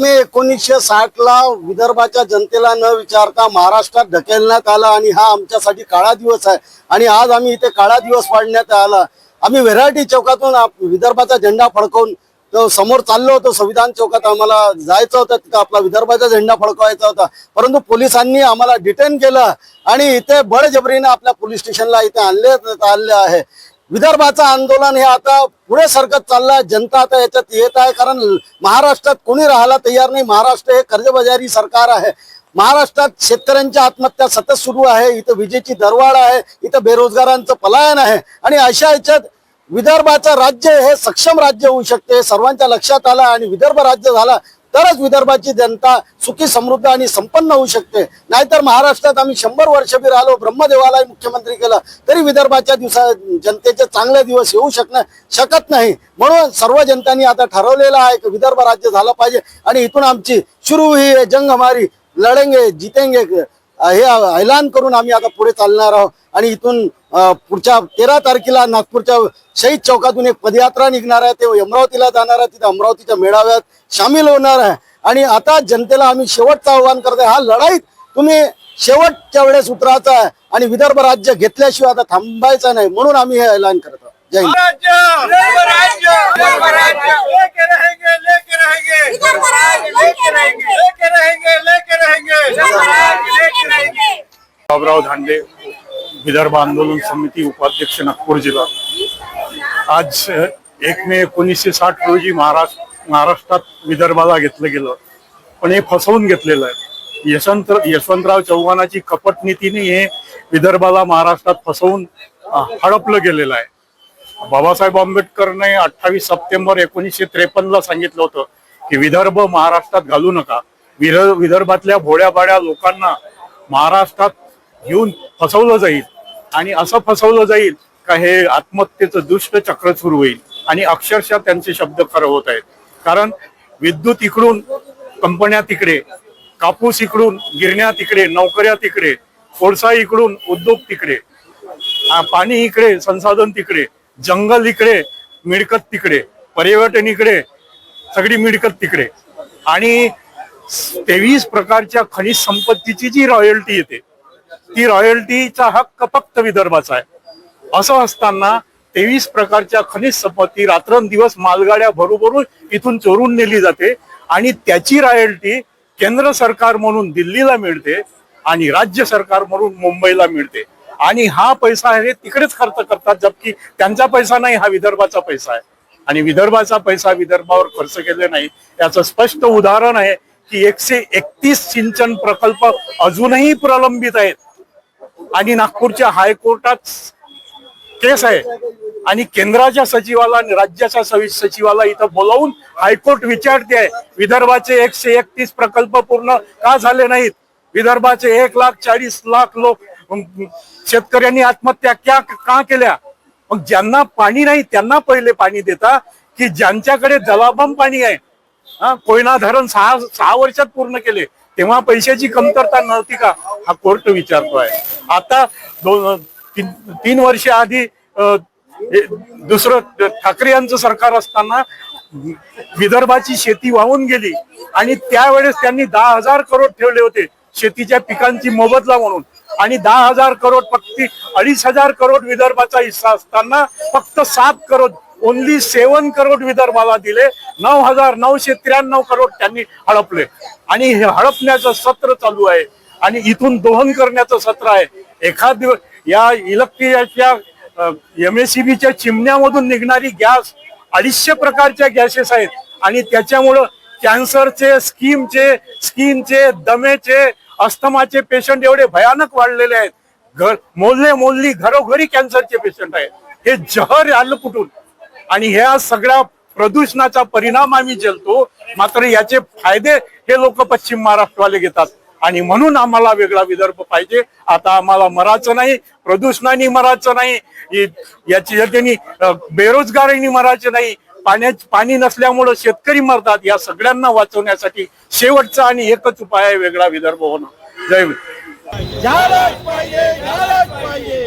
एकोणीसशे साठ ला विदर्भाच्या जनतेला न विचारता महाराष्ट्रात ढकलण्यात आला आणि हा आमच्यासाठी काळा दिवस आहे. आणि आज आम्ही इथे काळा दिवस पाडण्यात आला. आम्ही व्हेरायटी चौकातून विदर्भाचा झेंडा फडकवून तो समोर चाललो होतो. संविधान चौकात आम्हाला जायचं होतं. तिथं आपला विदर्भाचा झेंडा फडकवायचा होता. परंतु पोलिसांनी आम्हाला डिटेन केलं आणि इथे बळजबरीने आपल्या पोलीस स्टेशनला इथे आणले आणले आहे. विदर्भाचं आंदोलन हे आता पुढे सरकत चाललंय. जनता आता याच्यात येत आहे कारण महाराष्ट्रात कोणी राहायला तयार नाही. महाराष्ट्र हे कर्जबाजारी सरकार आहे. महाराष्ट्रात शेतकऱ्यांच्या आत्महत्या सतत सुरू आहे. इथं विजेची दरवाढ आहे. इथं बेरोजगारांचं पलायन आहे. आणि अशा याच्यात विदर्भाचं राज्य हे सक्षम राज्य होऊ शकते. सर्वांच्या लक्षात आलं आणि विदर्भ राज्य झाला. तरच विदर्भाची जनता सुखी समृद्ध आणि संपन्न होऊ शकते. नाहीतर महाराष्ट्रात आम्ही शंभर वर्ष बी राहिलो ब्रह्मदेवाला मुख्यमंत्री केलं तरी विदर्भाच्या दिवसा जनतेचे चांगले दिवस येऊ शकणं शकत नाही. म्हणून सर्व जनतांनी आता ठरवलेलं आहे की विदर्भ राज्य झालं पाहिजे. आणि इथून आमची सुरू ही जंग हमारी लढेंगे जितेंगे हे ऐलान करून आम्ही आता पुढे चालणार आहोत. आणि इथून पुढच्या तेरा तारखेला नागपूरच्या शहीद चौकातून एक पदयात्रा निघणार आहे. ते अमरावतीला जाणार आहे. तिथे अमरावतीच्या मेळाव्यात सामील होणार आहे. आणि आता जनतेला आम्ही शेवटचं आव्हान करतोय. हा लढाईत तुम्ही शेवटच्या वेळेस उतरायचा आहे. आणि विदर्भ राज्य घेतल्याशिवाय आता थांबायचं नाही. म्हणून आम्ही हे ऐलान करतो जय हिंद विदर्भ राज्य विदर्भ राज्य लेके रहेंगे लेके रहेंगे विदर्भ राज्य लेके रहेंगे. लेके रहेंगे लेके रहेंगे विदर्भ राज्य लेके रहेंगे. बाबराव धांडे विदर्भ आंदोलन समिती उपाध्यक्ष नागपूर जिल्हा. आज एक मे एकोणीसशे साठ रोजी महाराष्ट्र महाराष्ट्रात विदर्भाला घेतलं गेलं. पण हे फसवून घेतलेलं आहे. यशवंत यशवंतराव चव्हाणाची कपट नीतीने हे विदर्भाला महाराष्ट्रात फसवून हडपलं गेलेलं आहे. बाबासाहेब आंबेडकरने अठ्ठावीस सप्टेंबर एकोणीसशे त्रेपन्नला सांगितलं होतं की विदर्भ महाराष्ट्रात घालू नका. विर- विदर्भातल्या भोड्याबाड्या लोकांना महाराष्ट्रात घेऊन फसवलं जाईल. आणि असं फसवलं जाईल का हे आत्महत्येचं दुष्ट चक्र सुरू होईल. आणि अक्षरशः त्यांचे शब्द खरं होत आहेत. कारण विद्युत इकडून कंपन्या तिकडे कापूस इकडून गिरण्या तिकडे नोकऱ्या तिकडे कोळसा इकडून उद्योग तिकडे पाणी इकडे संसाधन तिकडे जंगल इकडे मिळकत तिकडे पर्यटन इकडे सगळी मिळकत तिकडे. आणि तेवीस प्रकारच्या खनिज संपत्तीची जी रॉयल्टी येते ती रॉयल्टीचा हक्क फक्त विदर्भाचा आहे. असं असताना तेवीस प्रकारच्या खनिज संपत्ती रात्रंदिवस मालगाड्या भरूभरून इथून चोरून नेली जाते आणि त्याची रॉयल्टी केंद्र सरकार म्हणून दिल्लीला मिळते आणि राज्य सरकार म्हणून मुंबईला मिळते. आणि हा पैसा आहे तिकडेच खर्च करतात जबकी त्यांचा पैसा नाही हा विदर्भाचा पैसा आहे. आणि विदर्भाचा पैसा विदर्भावर खर्च केले नाही. याचं स्पष्ट उदाहरण आहे की एकशे एकतीस सिंचन प्रकल्प अजूनही प्रलंबित आहेत. आणि नागपूरच्या हायकोर्टात केस आहे. आणि केंद्राच्या सचिवाला आणि राज्याच्या सचिवाला इथं बोलावून हायकोर्ट विचारते आहे विदर्भाचे एकशे एकतीस प्रकल्प पूर्ण का झाले नाहीत? विदर्भाचे एक लाख चाळीस लाख लोक शेतकऱ्यांनी आत्महत्या क्या का केल्या? मग ज्यांना पाणी नाही त्यांना पहिले पाणी देता की ज्यांच्याकडे जलाबम पाणी आहे हा कोयना धरण सहा सहा वर्षात पूर्ण केले तेव्हा पैशाची कमतरता नव्हती का? हा कोर्ट विचारतोय. आता दोन तीन तीन वर्ष आधी दुसरं ठाकरे यांचं सरकार असताना विदर्भाची शेती वाहून गेली. आणि त्यावेळेस त्यांनी दहा हजार करोड ठेवले होते शेतीच्या पिकांची मोबदला म्हणून. आणि दहा हजार करोड फक्त अडीच हजार करोड विदर्भाचा हिस्सा असताना फक्त सात करोड ओनली सेवन करोड विदर्भाला दिले. नऊ हजार नऊशे त्र्याण्णव करोड त्यांनी हडपले. आणि हे हडपण्याचं सत्र चालू आहे. आणि इथून दोहन करण्याचं सत्र आहे. एखाद दिवस या इलेक्ट्रिकच्या एमएससीबीच्या चिमण्यामधून निघणारी गॅस अडीचशे प्रकारच्या गॅसेस आहेत. आणि त्याच्यामुळं कॅन्सरचे स्कीमचे स्किनचे दमेचे अस्थमाचे पेशंट एवढे भयानक वाढलेले आहेत. घर मोलने मोलली घरोघरी कॅन्सरचे पेशंट आहेत. हे जहर आलं कुठून? आणि ह्या सगळ्या प्रदूषणाचा परिणाम आम्ही झेलतो. मात्र याचे फायदे हे लोक पश्चिम महाराष्ट्रवाले घेतात. आणि म्हणून आम्हाला वेगळा विदर्भ पाहिजे. आता आम्हाला मराचं नाही प्रदूषणाने मराचं नाही याची त्यांनी बेरोजगारीने मरायचं नाही. पाण्यात पाणी नसल्यामुळं शेतकरी मरतात या सगळ्यांना वाचवण्यासाठी शेवटचा आणि एकच उपाय आहे वेगळा विदर्भ होणं. जय झालंच पाहिजे झालंच पाहिजे.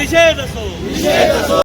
Me jeito,